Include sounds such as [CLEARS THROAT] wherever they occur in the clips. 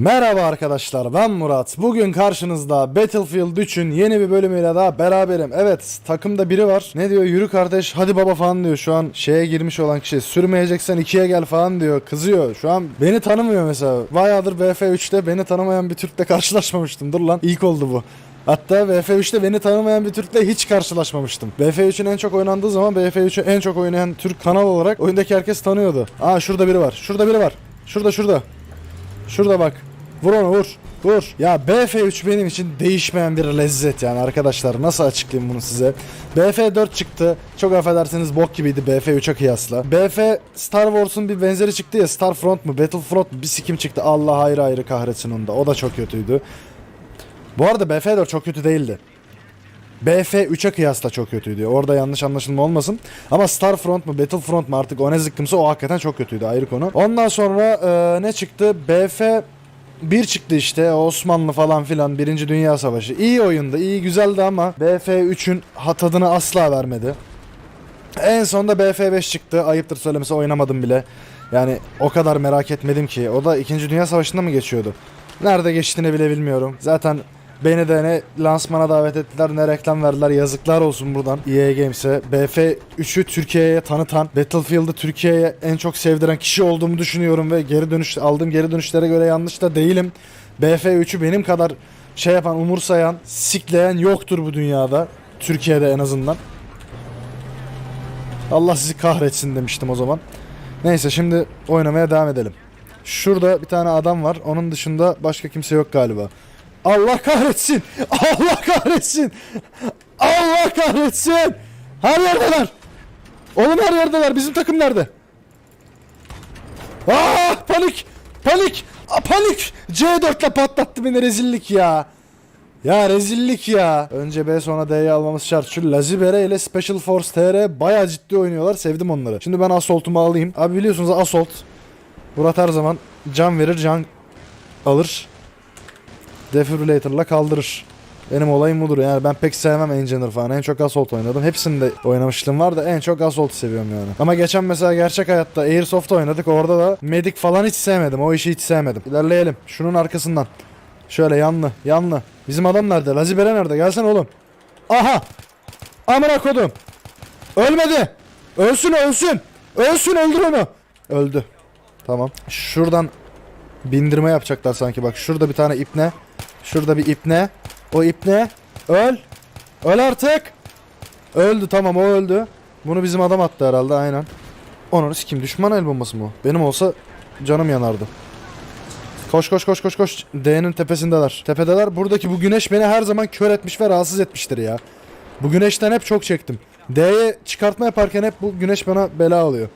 Merhaba arkadaşlar ben Murat. Bugün karşınızda Battlefield 3'ün yeni bir bölümüyle daha beraberim. Evet takımda biri var. Ne diyor yürü kardeş hadi baba falan diyor. Şu an şeye girmiş olan kişi sürmeyeceksen ikiye gel falan diyor. Kızıyor. Şu an beni tanımıyor mesela. Bayağıdır BF3'te beni tanımayan bir Türk'le karşılaşmamıştım. Dur lan ilk oldu bu. Hatta BF3'te beni tanımayan bir Türk'le hiç karşılaşmamıştım. BF3'ün en çok oynandığı zaman BF3'ü en çok oynayan Türk kanal olarak oyundaki herkes tanıyordu. Aa şurada biri var. Şurada biri var. Şurada şurada. Şurada bak. Vur onu vur. Vur. Ya BF3 benim için değişmeyen bir lezzet yani arkadaşlar. Nasıl açıklayayım bunu size? BF4 çıktı. Çok affedersiniz bok gibiydi BF3'e kıyasla. BF Star Wars'un bir benzeri çıktı ya Starfront mu Battlefront mu bir sikim çıktı. Allah ayrı ayrı kahretsin onu da. O da çok kötüydü. Bu arada BF4 çok kötü değildi. BF3'e kıyasla çok kötüydü. Orada yanlış anlaşılma olmasın. Ama Starfront mu Battlefront mu artık o ne zıkkımsa o hakikaten çok kötüydü ayrı konu. Ondan sonra e, ne çıktı? BF 1 çıktı işte Osmanlı falan filan Birinci Dünya Savaşı. İyi oyundu, iyi güzeldi ama BF3'ün tadını asla vermedi. En sonunda BF5 çıktı. Ayıptır söylemesi oynamadım bile. Yani o kadar merak etmedim ki. O da 2. Dünya Savaşı'nda mı geçiyordu? Nerede geçtiğini bile bilmiyorum. Zaten beni de ne lansmana davet ettiler ne reklam verdiler. Yazıklar olsun buradan EA Games'e. BF3'ü Türkiye'ye tanıtan, Battlefield'ı Türkiye'ye en çok sevdiren kişi olduğumu düşünüyorum ve geri dönüş aldığım geri dönüşlere göre yanlış da değilim. BF3'ü benim kadar şey yapan, umursayan, sikleyen yoktur bu dünyada. Türkiye'de en azından. Allah sizi kahretsin demiştim o zaman. Neyse şimdi oynamaya devam edelim. Şurada bir tane adam var. Onun dışında başka kimse yok galiba. Allah kahretsin. Allah kahretsin. Allah kahretsin. Her yerdeler. Oğlum her yerdeler. Bizim takım nerede? Aa panik. Panik. Aa, panik. C4 ile patlattı beni rezillik ya. Ya rezillik ya. Önce B sonra D'yi almamız şart. Şu Lazibere ile Special Force TR bayağı ciddi oynuyorlar. Sevdim onları. Şimdi ben Assault'umu alayım. Abi biliyorsunuz Assault. Murat her zaman can verir can alır. Defibrillator'la kaldırır. Benim olayım budur yani ben pek sevmem Engineer falan. En çok Assault oynadım. Hepsinde oynamışlığım var da en çok Assault'u seviyorum yani. Ama geçen mesela gerçek hayatta Airsoft oynadık. Orada da Medic falan hiç sevmedim. O işi hiç sevmedim. İlerleyelim. Şunun arkasından. Şöyle yanlı yanlı. Bizim adam nerede? Lazibere nerede? Gelsene oğlum. Aha. Amına kodum. Ölmedi. Ölsün ölsün. Ölsün öldür onu. Öldü. Tamam. Şuradan bindirme yapacaklar sanki bak. Şurada bir tane ipne. Şurada bir ipne. O ipne. Öl. Öl artık. Öldü tamam o öldü. Bunu bizim adam attı herhalde aynen. Onun kim düşman el bombası mı? Benim olsa canım yanardı. Koş koş koş koş koş. D'nin tepesindeler. Tepedeler. Buradaki bu güneş beni her zaman kör etmiş ve rahatsız etmiştir ya. Bu güneşten hep çok çektim. D'ye çıkartma yaparken hep bu güneş bana bela oluyor.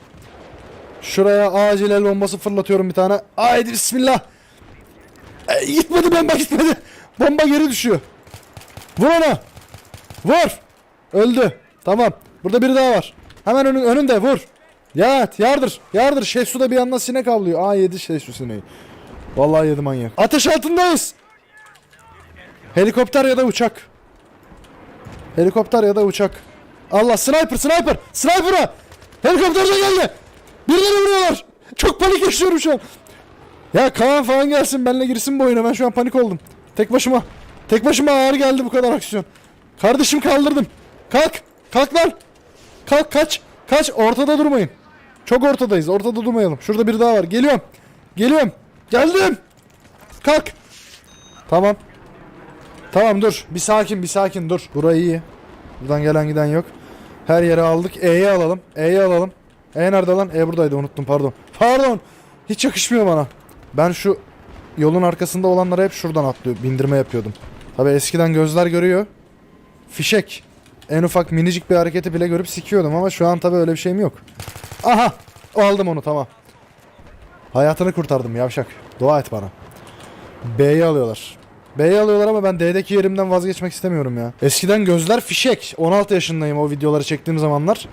Şuraya acil el bombası fırlatıyorum bir tane. Haydi bismillah. E, gitmedi bomba gitmedi. Bomba geri düşüyor. Vur ona. Vur. Öldü. Tamam. Burada biri daha var. Hemen önün, önünde vur. Ya yardır. Yardır. Şehsu da bir yandan sinek avlıyor. Aa yedi Şehsu sineği. Vallahi yedi manyak. Ateş altındayız. Helikopter ya da uçak. Helikopter ya da uçak. Allah sniper sniper. Sniper'a. Helikopter de geldi. Birileri vuruyorlar. Çok panik yaşıyorum şu an. Ya Kaan falan gelsin benimle girsin bu oyuna. Ben şu an panik oldum. Tek başıma. Tek başıma ağır geldi bu kadar aksiyon. Kardeşim kaldırdım. Kalk. Kalk lan. Kalk kaç. Kaç. Ortada durmayın. Çok ortadayız. Ortada durmayalım. Şurada biri daha var. Geliyorum. Geliyorum. Geldim. Kalk. Tamam. Tamam dur. Bir sakin bir sakin dur. Burayı iyi. Buradan gelen giden yok. Her yere aldık. E'yi alalım. E'yi alalım. E nerede lan? E buradaydı unuttum pardon. Pardon. Hiç yakışmıyor bana. Ben şu yolun arkasında olanlara hep şuradan atlıyor. Bindirme yapıyordum. Tabi eskiden gözler görüyor. Fişek. En ufak minicik bir hareketi bile görüp sikiyordum ama şu an tabi öyle bir şeyim yok. Aha. Aldım onu tamam. Hayatını kurtardım yavşak. Dua et bana. B'yi alıyorlar. B'yi alıyorlar ama ben D'deki yerimden vazgeçmek istemiyorum ya. Eskiden gözler fişek. 16 yaşındayım o videoları çektiğim zamanlar.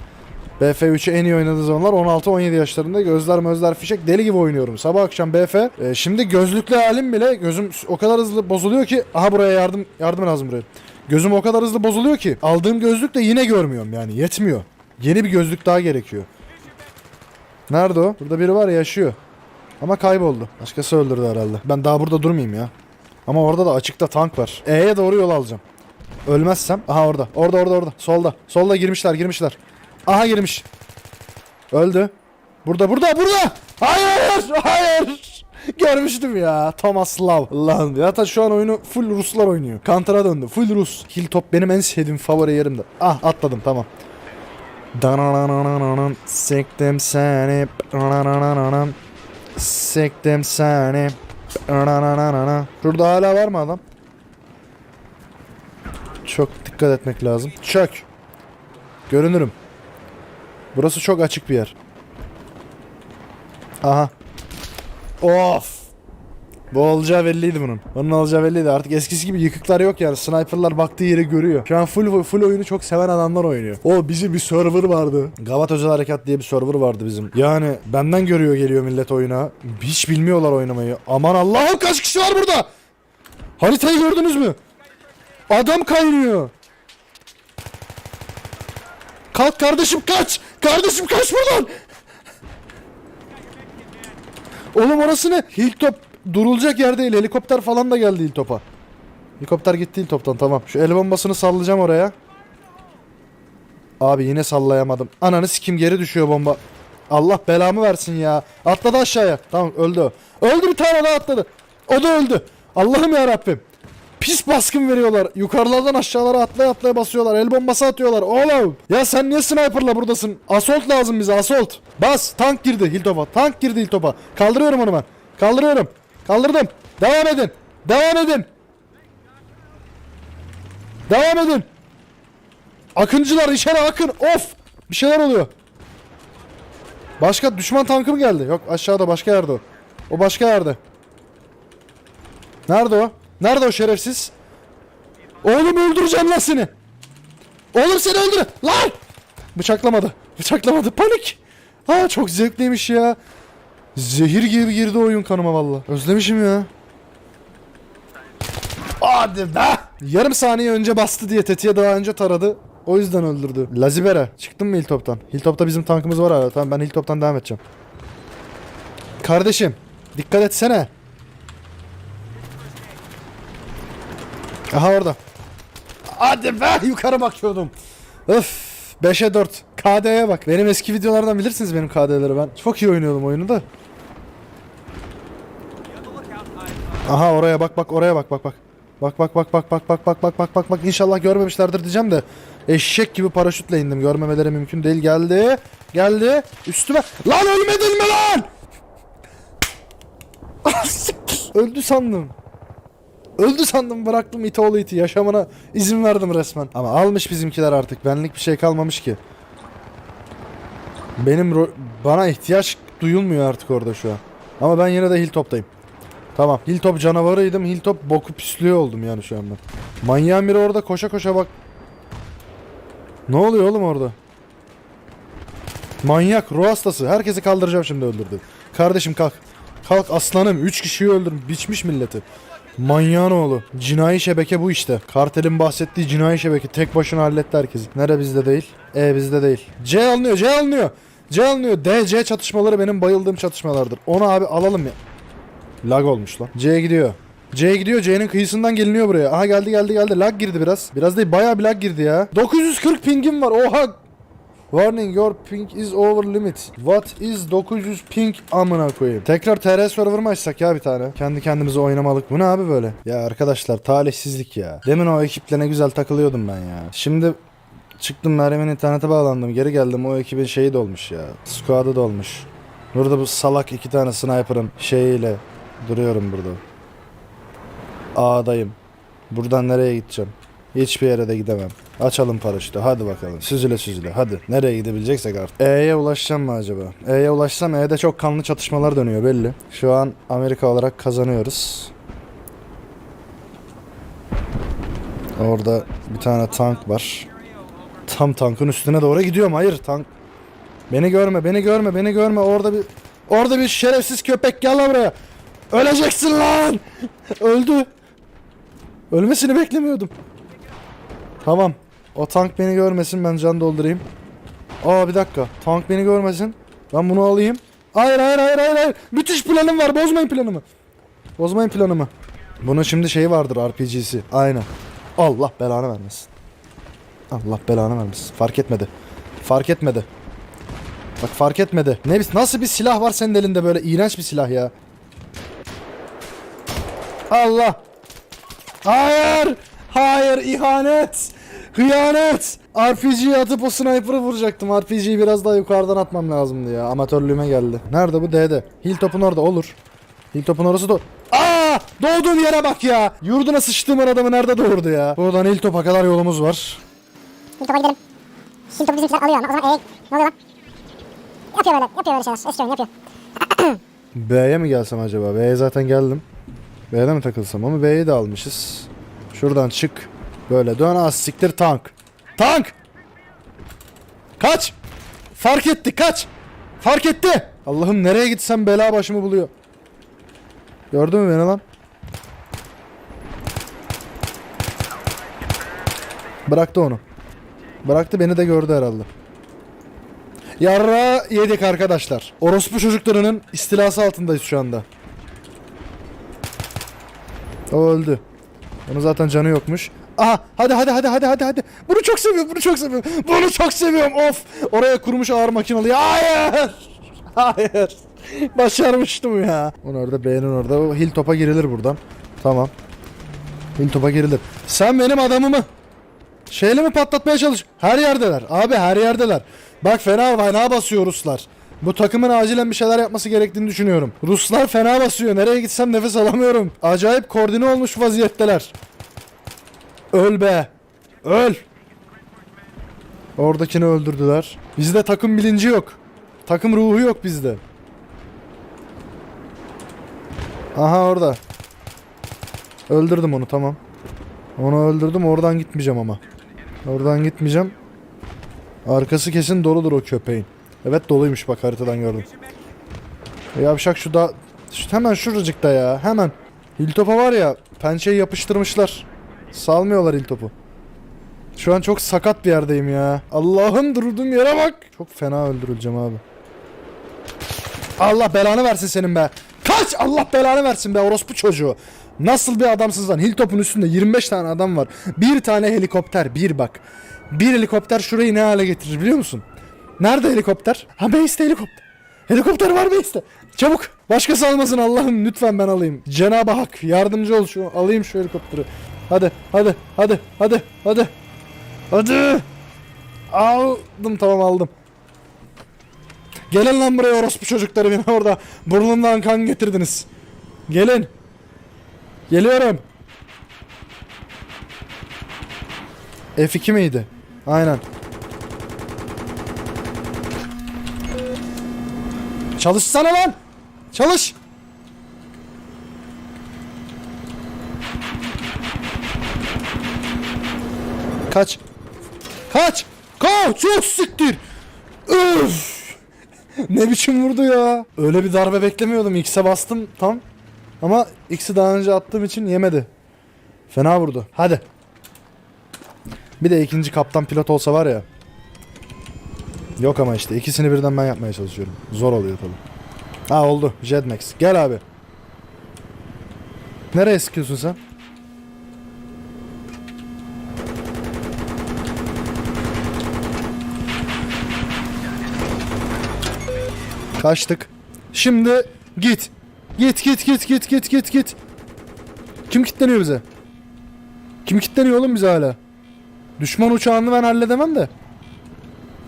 BF3'ü en iyi oynadığı zamanlar 16-17 yaşlarında gözler mözler fişek deli gibi oynuyorum. Sabah akşam BF. E, şimdi gözlüklü halim bile gözüm o kadar hızlı bozuluyor ki aha buraya yardım yardım lazım buraya. Gözüm o kadar hızlı bozuluyor ki aldığım gözlükle yine görmüyorum yani yetmiyor. Yeni bir gözlük daha gerekiyor. Nerede o? Burada biri var ya yaşıyor. Ama kayboldu. Başkası öldürdü herhalde. Ben daha burada durmayayım ya. Ama orada da açıkta tank var. E'ye doğru yol alacağım. Ölmezsem. Aha orada. Orada orada orada. Solda. Solda girmişler girmişler. Aha girmiş. Öldü. Burada burada burada. Hayır hayır. Görmüştüm ya. Thomas Love. Lan zaten şu an oyunu full Ruslar oynuyor. Counter'a döndü. Full Rus. Hilltop benim en sevdiğim favori yerimde. Ah atladım tamam. Sektim seni. Sektim seni. Şurada hala var mı adam? Çok dikkat etmek lazım. Çök. Görünürüm. Burası çok açık bir yer. Aha. Of. Bu olacağı belliydi bunun. Onun olacağı belliydi. Artık eskisi gibi yıkıklar yok yani. Sniperlar baktığı yeri görüyor. Şu an full full oyunu çok seven adamlar oynuyor. O bizim bir server vardı. Gavat Özel Harekat diye bir server vardı bizim. Yani benden görüyor geliyor millet oyuna. Hiç bilmiyorlar oynamayı. Aman Allah'ım kaç kişi var burada? Haritayı gördünüz mü? Adam kaynıyor. Kalk kardeşim kaç. Kardeşim kaç buradan. Oğlum orası ne? Hilltop durulacak yer değil. Helikopter falan da geldi Hilltop'a. Helikopter gitti Hilltop'tan tamam. Şu el bombasını sallayacağım oraya. Abi yine sallayamadım. Ananı sikim geri düşüyor bomba. Allah belamı versin ya. Atladı aşağıya. Tamam öldü. Öldü bir tane daha atladı. O da öldü. Allah'ım ya Rabbim. Pis baskın veriyorlar. Yukarılardan aşağılara atlaya atlaya basıyorlar. El bombası atıyorlar. Oğlum. Ya sen niye sniperla buradasın? Assault lazım bize assault. Bas. Tank girdi Hilltop'a. Tank girdi Hilltop'a. Kaldırıyorum onu ben. Kaldırıyorum. Kaldırdım. Devam edin. Devam edin. Devam edin. Akıncılar içeri akın. Of. Bir şeyler oluyor. Başka düşman tankı mı geldi? Yok aşağıda başka yerde o. O başka yerde. Nerede o? Nerede o şerefsiz? Oğlum öldüreceğim lan seni. Oğlum seni öldür. Lan! Bıçaklamadı. Bıçaklamadı. Panik. Ha çok zevkliymiş ya. Zehir gibi girdi oyun kanıma valla. Özlemişim ya. Hadi be. Yarım saniye önce bastı diye tetiğe daha önce taradı. O yüzden öldürdü. Lazibere. Çıktın mı Hilltop'tan? Hilltop'ta bizim tankımız var hala. Tamam ben Hilltop'tan devam edeceğim. Kardeşim. Dikkat etsene. Aha orada. Hadi be yukarı bakıyordum. Öf 5'e 4. KD'ye bak. Benim eski videolardan bilirsiniz benim KD'leri ben. Çok iyi oynuyordum oyunu da. Aha oraya bak bak oraya bak bak bak. Bak bak bak bak bak bak bak bak bak bak bak inşallah görmemişlerdir diyeceğim de eşek gibi paraşütle indim görmemeleri mümkün değil geldi geldi üstüme lan ölmedin mi lan Ah, öldü sandım Öldü sandım bıraktım iti oğlu iti yaşamına izin verdim resmen. Ama almış bizimkiler artık benlik bir şey kalmamış ki. Benim bana ihtiyaç duyulmuyor artık orada şu an. Ama ben yine de Hilltop'tayım. Tamam. Hilltop canavarıydım. Hilltop boku pislüğü oldum yani şu an ben. Manyağın biri orada koşa koşa bak. Ne oluyor oğlum orada? Manyak, ruh hastası. Herkesi kaldıracağım şimdi öldürdü. Kardeşim kalk. Kalk aslanım. 3 kişiyi öldürüm. Biçmiş milleti. Manyağın oğlu. Cinayi şebeke bu işte. Kartelin bahsettiği cinayi şebeke. Tek başına halletti herkesi. Nere bizde değil? E bizde değil. C alınıyor. C alınıyor. C alınıyor. D, C çatışmaları benim bayıldığım çatışmalardır. Onu abi alalım ya. Lag olmuş lan. C gidiyor. C gidiyor. C'nin kıyısından geliniyor buraya. Aha geldi geldi geldi. Lag girdi biraz. Biraz değil bayağı bir lag girdi ya. 940 pingim var. Oha. Warning your ping is over limit. What is 900 ping amına koyayım. Tekrar TR server mı açsak ya bir tane? Kendi kendimize oynamalık. Bu ne abi böyle? Ya arkadaşlar talihsizlik ya. Demin o ekiple güzel takılıyordum ben ya. Şimdi çıktım Meryem'in internete bağlandım. Geri geldim o ekibin şeyi dolmuş ya. Squad'ı dolmuş. Burada bu salak iki tane sniper'ın şeyiyle duruyorum burada. A'dayım. Buradan nereye gideceğim? Hiçbir yere de gidemem. Açalım paraşütü. Hadi bakalım. Süzüle süzüle. Hadi. Nereye gidebileceksek artık. E'ye ulaşacağım mı acaba? E'ye ulaşsam E'de çok kanlı çatışmalar dönüyor belli. Şu an Amerika olarak kazanıyoruz. Orada bir tane tank var. Tam tankın üstüne doğru gidiyorum. Hayır tank. Beni görme, beni görme, beni görme. Orada bir orada bir şerefsiz köpek gel lan buraya. Öleceksin lan. [LAUGHS] Öldü. Ölmesini beklemiyordum. Tamam. O tank beni görmesin ben can doldurayım. Aa bir dakika. Tank beni görmesin. Ben bunu alayım. Hayır hayır hayır hayır hayır. Müthiş planım var. Bozmayın planımı. Bozmayın planımı. Bunun şimdi şeyi vardır RPG'si. Aynen. Allah belanı vermesin. Allah belanı vermesin. Fark etmedi. Fark etmedi. Bak fark etmedi. Ne biz nasıl bir silah var senin elinde böyle iğrenç bir silah ya. Allah. Hayır. Hayır ihanet. Hıyanet. RPG'yi atıp o sniper'ı vuracaktım. RPG'yi biraz daha yukarıdan atmam lazımdı ya. Amatörlüğüme geldi. Nerede bu? D'de. Hilltop'un orada olur. Hilltop'un orası da... Aa! Doğduğum yere bak ya. Yurduna sıçtığımın adamı nerede doğurdu ya? Buradan Hilltop'a kadar yolumuz var. Şimdi topa gidelim. Şimdi topu bizimkiler alıyor ama o zaman ee, ne oluyor lan? Yapıyor böyle, yapıyor böyle şeyler. Eski oyun yapıyor. B'ye mi gelsem acaba? B'ye zaten geldim. B'de mi takılsam ama B'yi de almışız. Şuradan çık. Böyle dön az siktir tank. Tank! Kaç! Fark etti kaç! Fark etti! Allah'ım nereye gitsem bela başımı buluyor. Gördün mü beni lan? Bıraktı onu. Bıraktı beni de gördü herhalde. Yarra yedik arkadaşlar. Orospu çocuklarının istilası altındayız şu anda. O öldü. Onun zaten canı yokmuş. Aha hadi hadi hadi hadi hadi hadi. Bunu çok seviyorum bunu çok seviyorum. Bunu çok seviyorum of. Oraya kurmuş ağır makinalı. Hayır. Hayır. Başarmıştım ya. Onun orada B'nin orada. O Hilltop'a girilir buradan. Tamam. Hilltop'a girilir. Sen benim adamımı Şeyle mi patlatmaya çalış? Her yerdeler. Abi her yerdeler. Bak fena fena basıyor Ruslar. Bu takımın acilen bir şeyler yapması gerektiğini düşünüyorum. Ruslar fena basıyor. Nereye gitsem nefes alamıyorum. Acayip koordine olmuş vaziyetteler. Öl be. Öl. Oradakini öldürdüler. Bizde takım bilinci yok. Takım ruhu yok bizde. Aha orada. Öldürdüm onu tamam. Onu öldürdüm oradan gitmeyeceğim ama. Oradan gitmeyeceğim. Arkası kesin doludur o köpeğin. Evet doluymuş bak haritadan gördüm. Yavşak şu da hemen şuracıkta ya hemen. Hiltop'a var ya pençeyi yapıştırmışlar. Salmıyorlar Hiltop'u. Şu an çok sakat bir yerdeyim ya. Allah'ım durduğum yere bak. Çok fena öldürüleceğim abi. Allah belanı versin senin be. Kaç Allah belanı versin be orospu çocuğu. Nasıl bir adamsınız lan? Hilltop'un üstünde 25 tane adam var. Bir tane helikopter. Bir bak. Bir helikopter şurayı ne hale getirir biliyor musun? Nerede helikopter? Ha base'te helikopter. Helikopter var base'te. Çabuk. Başkası almasın Allah'ım lütfen ben alayım. Cenab-ı Hak yardımcı ol şu alayım şu helikopteri. Hadi hadi hadi hadi hadi. Hadi. Aldım tamam aldım. Gelin lan buraya orospu çocukları beni orada burnumdan kan getirdiniz. Gelin. Geliyorum. F2 miydi? Aynen. Çalışsana lan. Çalış. Kaç. Kaç. Kaç. Çok siktir. Öf. ne biçim vurdu ya. Öyle bir darbe beklemiyordum. X'e bastım tam. Ama X'i daha önce attığım için yemedi. Fena vurdu. Hadi. Bir de ikinci kaptan pilot olsa var ya. Yok ama işte ikisini birden ben yapmaya çalışıyorum. Zor oluyor tabii. Ha oldu. Jetmax. Gel abi. Nereye sıkıyorsun sen? Kaçtık. Şimdi git. Git git git git git git git. Kim kitleniyor bize? Kim kitleniyor oğlum bize hala? Düşman uçağını ben halledemem de.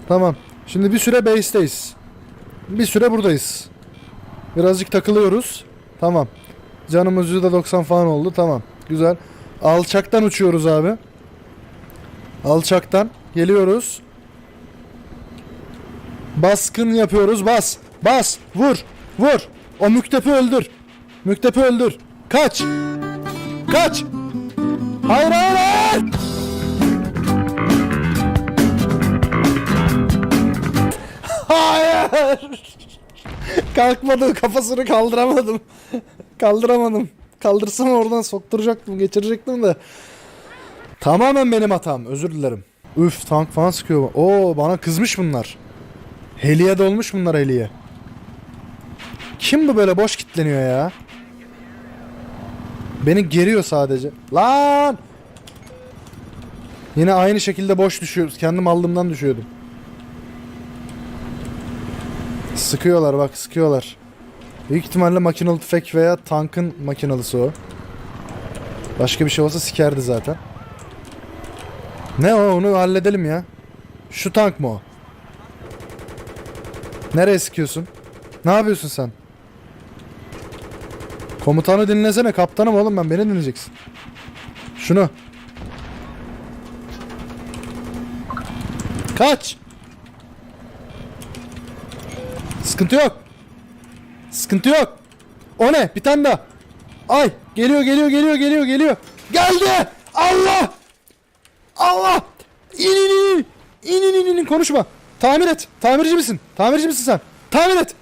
Tamam. Şimdi bir süre base'teyiz. Bir süre buradayız. Birazcık takılıyoruz. Tamam. Canımız %90 falan oldu. Tamam. Güzel. Alçaktan uçuyoruz abi. Alçaktan geliyoruz. Baskın yapıyoruz. Bas. Bas. Vur. Vur. O müktepi öldür. Müktepi öldür. Kaç. Kaç. Hayır hayır hayır. Hayır. Kalkmadı kafasını kaldıramadım. Kaldıramadım. Kaldırsam oradan sokturacaktım geçirecektim de. Tamamen benim hatam özür dilerim. Üf tank falan sıkıyor. Oo bana kızmış bunlar. Heliye dolmuş bunlar heliye. Kim bu böyle boş kitleniyor ya? Beni geriyor sadece. Lan! Yine aynı şekilde boş düşüyoruz. Kendim aldığımdan düşüyordum. Sıkıyorlar bak sıkıyorlar. Büyük ihtimalle makinalı tüfek veya tankın makinalısı o. Başka bir şey olsa sikerdi zaten. Ne o onu halledelim ya. Şu tank mı o? Nereye sıkıyorsun? Ne yapıyorsun sen? Komutanı dinlesene kaptanım oğlum ben beni dinleyeceksin. Şunu. Kaç. Sıkıntı yok. Sıkıntı yok. O ne? Bir tane daha. Ay geliyor geliyor geliyor geliyor geliyor. Geldi. Allah. Allah. İn in in. İn in in in konuşma. Tamir et. Tamirci misin? Tamirci misin sen? Tamir et.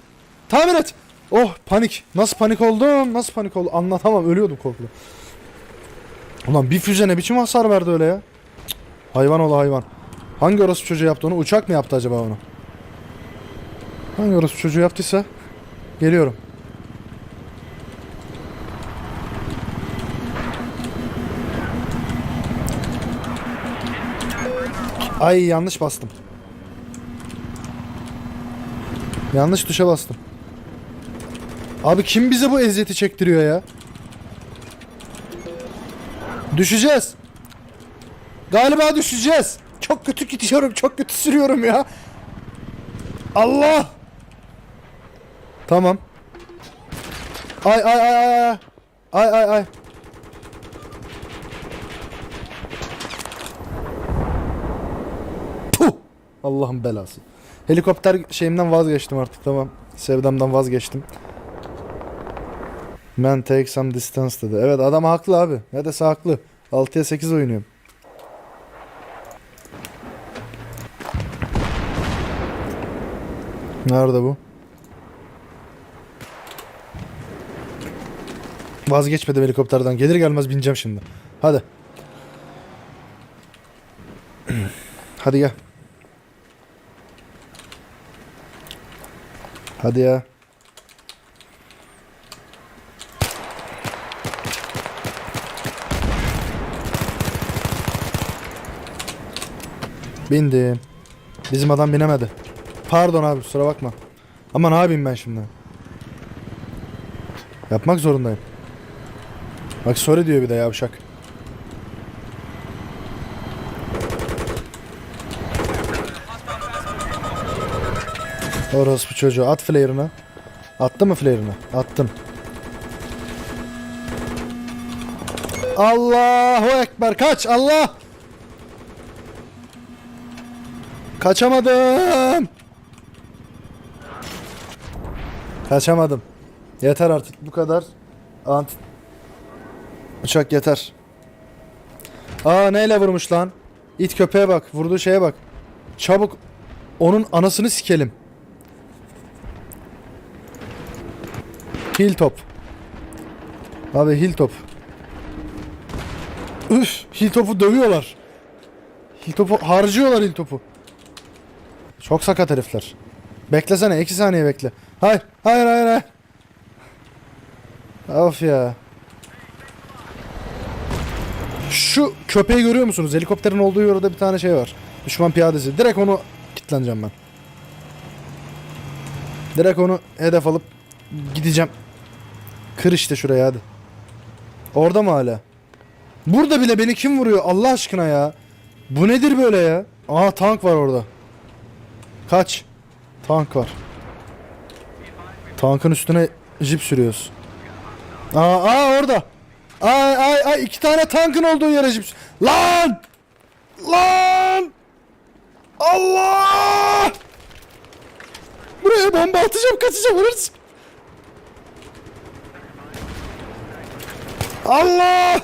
Tamir et. Oh panik. Nasıl panik oldum? Nasıl panik oldum? Anlatamam. Ölüyordum korkudan. Ulan bir füze ne biçim hasar verdi öyle ya? Cık, Hayvan ola hayvan. Hangi orası çocuğu yaptı onu? Uçak mı yaptı acaba onu? Hangi orası çocuğu yaptıysa geliyorum. Ay yanlış bastım. Yanlış tuşa bastım. Abi kim bize bu eziyeti çektiriyor ya? Düşeceğiz. Galiba düşeceğiz. Çok kötü gidiyorum, çok kötü sürüyorum ya. Allah. Tamam. Ay ay ay ay ay. Ay ay ay. Allah'ın belası. Helikopter şeyimden vazgeçtim artık tamam. Sevdamdan vazgeçtim. Man take some distance dedi. Evet adam haklı abi. Ne dese haklı. 6'ya 8 oynuyorum. Nerede bu? Vazgeçmedim helikopterden. Gelir gelmez bineceğim şimdi. Hadi. [CLEARS THROAT] Hadi gel. Hadi ya. Bindim. Bizim adam binemedi. Pardon abi kusura bakma. Ama ne yapayım ben şimdi? Yapmak zorundayım. Bak sorry diyor bir de yavşak. Orospu çocuğu at flare'ını. Attı mı flare'ını? Attım. Allahu Ekber kaç Allah! Kaçamadım. Kaçamadım. Yeter artık bu kadar. Ant Uçak yeter. Aa neyle vurmuş lan? İt köpeğe bak. Vurduğu şeye bak. Çabuk onun anasını sikelim. Hil top. Abi hil top. Üf, hil topu dövüyorlar. Hil topu harcıyorlar hil topu. Çok sakat herifler. Beklesene 2 saniye bekle. Hayır hayır hayır hayır. Of ya. Şu köpeği görüyor musunuz? Helikopterin olduğu yerde bir tane şey var. Düşman piyadesi. Direkt onu kitleneceğim ben. Direkt onu hedef alıp gideceğim. Kır işte şuraya hadi. Orada mı hala? Burada bile beni kim vuruyor Allah aşkına ya? Bu nedir böyle ya? Aha tank var orada. Kaç. Tank var. Tankın üstüne jip sürüyoruz. Aa, aa orada. Ay ay ay iki tane tankın olduğu yere jip. sü- Lan! Lan! Allah! Buraya bomba atacağım kaçacağım ölürsün. Allah!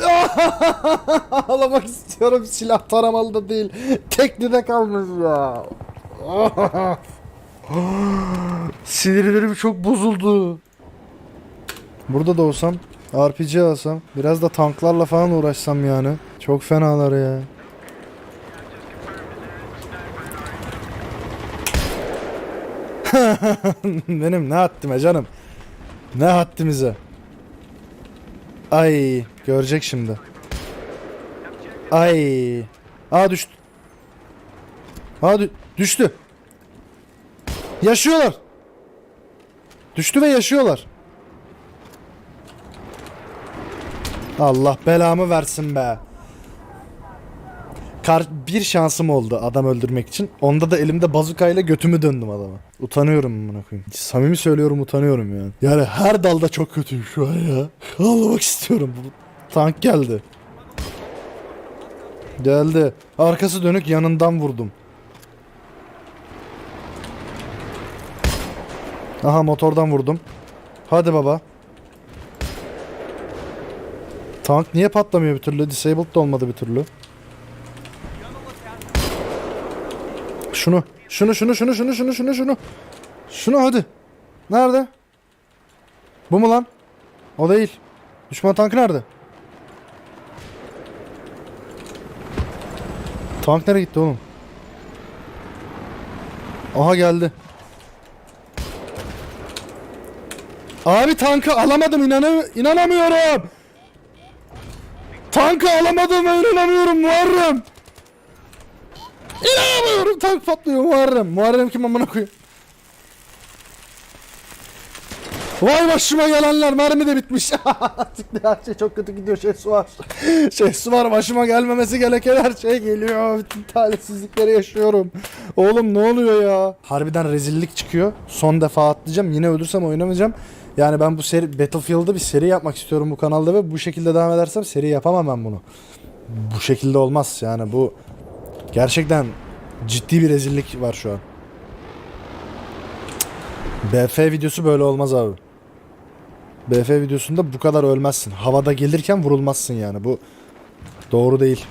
[LAUGHS] Ağlamak istiyorum silah taramalı da değil. Teknide kalmış ya. [GASPS] Sinirlerim çok bozuldu. Burada da olsam RPG alsam biraz da tanklarla falan uğraşsam yani. Çok fenalar ya. [LAUGHS] Benim ne haddime canım. Ne haddimize. Ay görecek şimdi. Ay. Aa düştü. Aa dü- düştü. Yaşıyorlar. Düştü ve yaşıyorlar. Allah belamı versin be. Kar bir şansım oldu adam öldürmek için. Onda da elimde bazukayla götümü döndüm adama. Utanıyorum amına koyayım. Samimi söylüyorum utanıyorum yani. Yani her dalda çok kötüyüm şu an ya. Ağlamak istiyorum. Tank geldi. Geldi. Arkası dönük yanından vurdum. Aha motordan vurdum. Hadi baba. Tank niye patlamıyor bir türlü? Disabled da olmadı bir türlü. Şunu. Şunu şunu şunu şunu şunu şunu şunu. Şunu hadi. Nerede? Bu mu lan? O değil. Düşman tankı nerede? Tank nereye gitti oğlum? Aha geldi. Abi tankı alamadım inanı inanamıyorum. Tankı alamadım inanamıyorum Muharrem. İnanamıyorum tank patlıyor Muharrem. Muharrem kim amına koyayım? Vay başıma gelenler mermi de bitmiş. [LAUGHS] Her şey çok kötü gidiyor şey su var. Şey su var başıma gelmemesi gereken her şey geliyor. Bütün talihsizlikleri yaşıyorum. Oğlum ne oluyor ya? Harbiden rezillik çıkıyor. Son defa atlayacağım. Yine ölürsem oynamayacağım. Yani ben bu seri Battlefield'da bir seri yapmak istiyorum bu kanalda ve bu şekilde devam edersem seri yapamam ben bunu. Bu şekilde olmaz yani bu gerçekten ciddi bir rezillik var şu an. BF videosu böyle olmaz abi. BF videosunda bu kadar ölmezsin. Havada gelirken vurulmazsın yani. Bu doğru değil.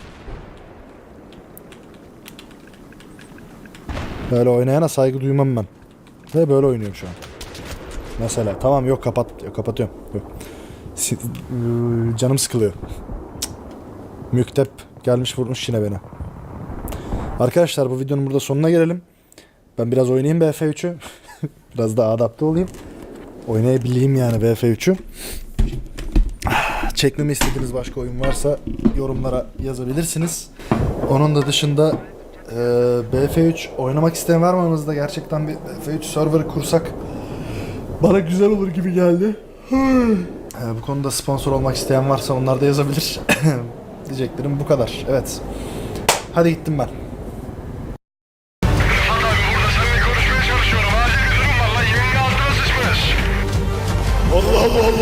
Böyle oynayana saygı duymam ben. Ve böyle oynuyorum şu an. Mesela tamam yok kapat kapatıyorum. Yok. Iı, canım sıkılıyor. Müktep gelmiş vurmuş yine beni. Arkadaşlar bu videonun burada sonuna gelelim. Ben biraz oynayayım BF3'ü. [LAUGHS] biraz daha adapte olayım. Oynayabileyim yani BF3'ü. Çekmemi istediğiniz başka oyun varsa yorumlara yazabilirsiniz. Onun da dışında e, BF3 oynamak isteyen var mı? Gerçekten bir BF3 server kursak bana güzel olur gibi geldi. E, bu konuda sponsor olmak isteyen varsa onlar da yazabilir. [LAUGHS] Diyeceklerim bu kadar. Evet. Hadi gittim ben.